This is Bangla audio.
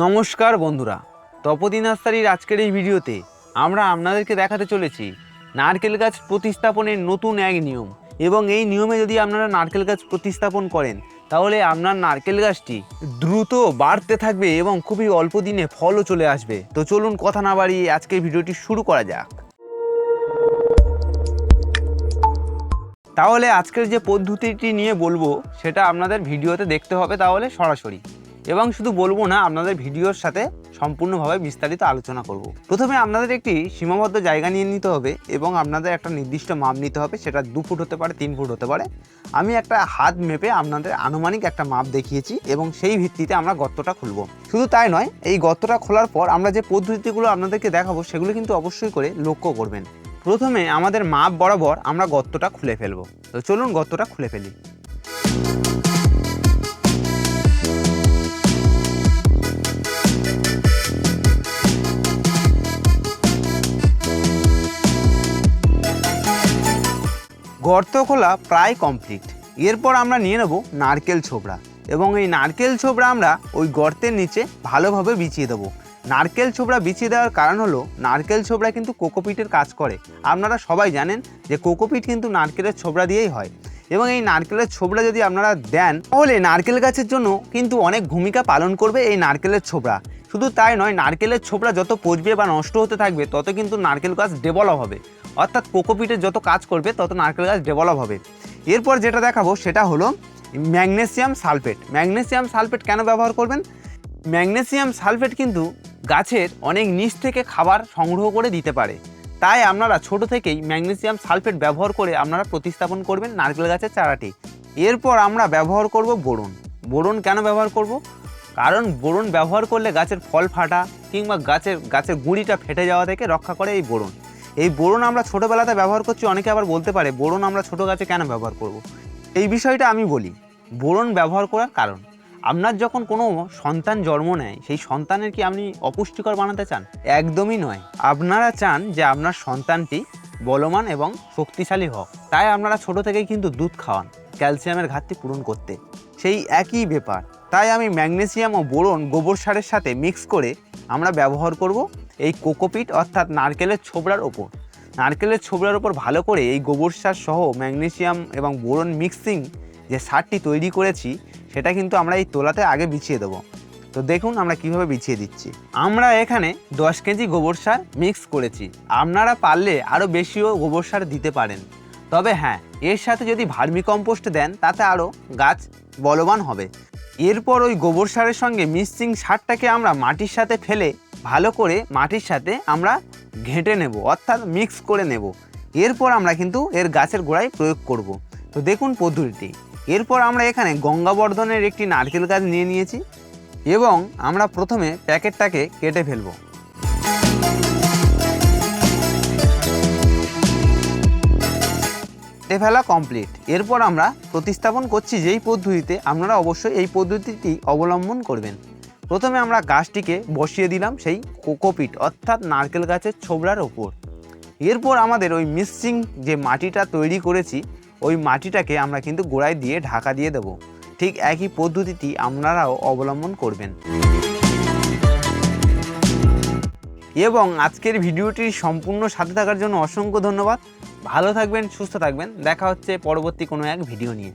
নমস্কার বন্ধুরা তপদি নার্সারির আজকের এই ভিডিওতে আমরা আপনাদেরকে দেখাতে চলেছি নারকেল গাছ প্রতিস্থাপনের নতুন এক নিয়ম। এবং এই নিয়মে যদি আপনারা নারকেল গাছ প্রতিস্থাপন করেন, তাহলে আপনার নারকেল গাছটি দ্রুত বাড়তে থাকবে এবং খুবই অল্প দিনে ফলও চলে আসবে। তো চলুন কথা না বাড়িয়ে আজকের ভিডিওটি শুরু করা যাক। তাহলে আজকের যে পদ্ধতিটি নিয়ে বলব, সেটা আপনাদের ভিডিওতে দেখতে হবে তাহলে সরাসরি। এবং শুধু বলব না, আপনাদের ভিডিওর সাথে সম্পূর্ণভাবে বিস্তারিত আলোচনা করব। প্রথমে আপনাদের একটি সীমাবদ্ধ জায়গা নিয়ে নিতে হবে এবং আপনাদের একটা নির্দিষ্ট মাপ নিতে হবে, সেটা দু ফুট হতে পারে, তিন ফুট হতে পারে। আমি একটা হাত মেপে আপনাদের আনুমানিক একটা মাপ দেখিয়েছি এবং সেই ভিত্তিতে আমরা গর্তটা খুলব। শুধু তাই নয়, এই গর্তটা খোলার পর আমরা যে পদ্ধতিগুলো আপনাদেরকে দেখাবো, সেগুলো কিন্তু অবশ্যই করে লক্ষ্য করবেন। প্রথমে আমাদের মাপ বরাবর আমরা গর্তটা খুলে ফেলব। তো চলুন গর্তটা খুলে ফেলি। গর্ত খোলা প্রায় কমপ্লিট এরপর আমরা নিয়ে নেব নারকেল ছোবড়া। এবং এই নারকেল ছোবড়া আমরা ওই গর্তের নিচে ভালোভাবে বিছিয়ে দেবো। নারকেল ছোবড়া বিছিয়ে দেওয়ার কারণ হলো, নারকেল ছোবড়া কিন্তু কোকোপিটের কাজ করে। আপনারা সবাই জানেন যে কোকোপিট কিন্তু নারকেলের ছোবড়া দিয়েই হয়। এবং এই নারকেলের ছোবড়া যদি আপনারা দেন, তাহলে নারকেল গাছের জন্য কিন্তু অনেক ভূমিকা পালন করবে এই নারকেলের ছোবড়া। শুধু তাই নয়, নারকেলের ছোবড়া যত পচবে বা নষ্ট হতে থাকবে, তত কিন্তু নারকেল গাছ ডেভেলপ হবে। অর্থাৎ কোকোপিটের যত কাজ করবে, তত নারকেল গাছ ডেভেলপ হবে। এরপর যেটা দেখাবো, সেটা হলো ম্যাগনেসিয়াম সালফেট। ম্যাগনেসিয়াম সালফেট কেন ব্যবহার করবেন? ম্যাগনেসিয়াম সালফেট কিন্তু গাছের অনেক নিচ থেকে খাবার সংগ্রহ করে দিতে পারে। তাই আপনারা ছোট থেকেই ম্যাগনেসিয়াম সালফেট ব্যবহার করে আপনারা প্রতিস্থাপন করবেন নারকেল গাছের চারাটি। এরপর আমরা ব্যবহার করব বোরন। বোরন কেন ব্যবহার করব? কারণ বোরন ব্যবহার করলে গাছের ফল ফাটা কিংবা গাছের গাছের গুঁড়িটা ফেটে যাওয়া থেকে রক্ষা করে এই বোরন। এই বোরন আমরা ছোটোবেলাতে ব্যবহার করছি, অনেকে আবার বলতে পারে, বোরন আমরা ছোটো গাছে কেন ব্যবহার করব। এই বিষয়টা আমি বলি, বোরন ব্যবহার করার কারণ। আপনার যখন কোনো সন্তান জন্ম নেয়, সেই সন্তানের কি আপনি অপুষ্টিকর বানাতে চান? একদমই নয়। আপনারা চান যে আপনার সন্তানটি বলমান এবং শক্তিশালী হোক। তাই আপনারা ছোট থেকেই কিন্তু দুধ খাওয়ান, ক্যালসিয়ামের ঘাটতি পূরণ করতে। সেই একই ব্যাপার। তাই আমি ম্যাগনেসিয়াম ও বোরন গোবর সারের সাথে মিক্স করে আমরা ব্যবহার করব এই কোকোপিট অর্থাৎ নারকেলের ছোবড়ার ওপর। নারকেলের ছোবড়ার ওপর ভালো করে এই গোবর সার সহ ম্যাগনেসিয়াম এবং বোরন মিক্সিং যে সারটি তৈরি করেছি, সেটা কিন্তু আমরা এই তোলাতে আগে বিছিয়ে দেবো। তো দেখুন আমরা কীভাবে বিছিয়ে দিচ্ছি। আমরা এখানে দশ কেজি গোবর সার মিক্স করেছি। আপনারা পারলে আরও বেশিও গোবর সার দিতে পারেন। তবে হ্যাঁ এর সাথে যদি ভার্মি কম্পোস্ট দেন, তাতে আরও গাছ বলবান হবে। এরপর ওই গোবর সারের সঙ্গে মিক্সিং সারটাকে আমরা মাটির সাথে ফেলে ভালো করে মাটির সাথে আমরা ঘেঁটে নেব, অর্থাৎ মিক্স করে নেব। এরপর আমরা কিন্তু এর গাছের গোড়ায় প্রয়োগ করব। তো দেখুন পদ্ধতিটি। এরপর আমরা এখানে গঙ্গাবর্ধনের একটি নারকেল গাছ নিয়ে নিয়েছি এবং আমরা প্রথমে প্যাকেটটাকে কেটে ফেলব। কেটে ফেলা কমপ্লিট এরপর আমরা প্রতিস্থাপন করছি যেই পদ্ধতিতে আপনারা অবশ্যই এই পদ্ধতিটি অবলম্বন করবেন। প্রথমে আমরা গাছটিকে বসিয়ে দিলাম সেই কোকোপিট, অর্থাৎ নারকেল গাছের ছোবড়ার ওপর। এরপর আমাদের ওই মিক্সিং যে মাটিটা তৈরি করেছি, ওই মাটিটাকে আমরা কিন্তু গোড়ায় দিয়ে ঢাকা দিয়ে দেব। ঠিক একই পদ্ধতিটি আপনারাও অবলম্বন করবেন। এবং আজকের ভিডিওটির সম্পূর্ণ সাথে থাকার জন্য অসংখ্য ধন্যবাদ। ভালো থাকবেন, সুস্থ থাকবেন। দেখা হচ্ছে পরবর্তী কোনো এক ভিডিও নিয়ে।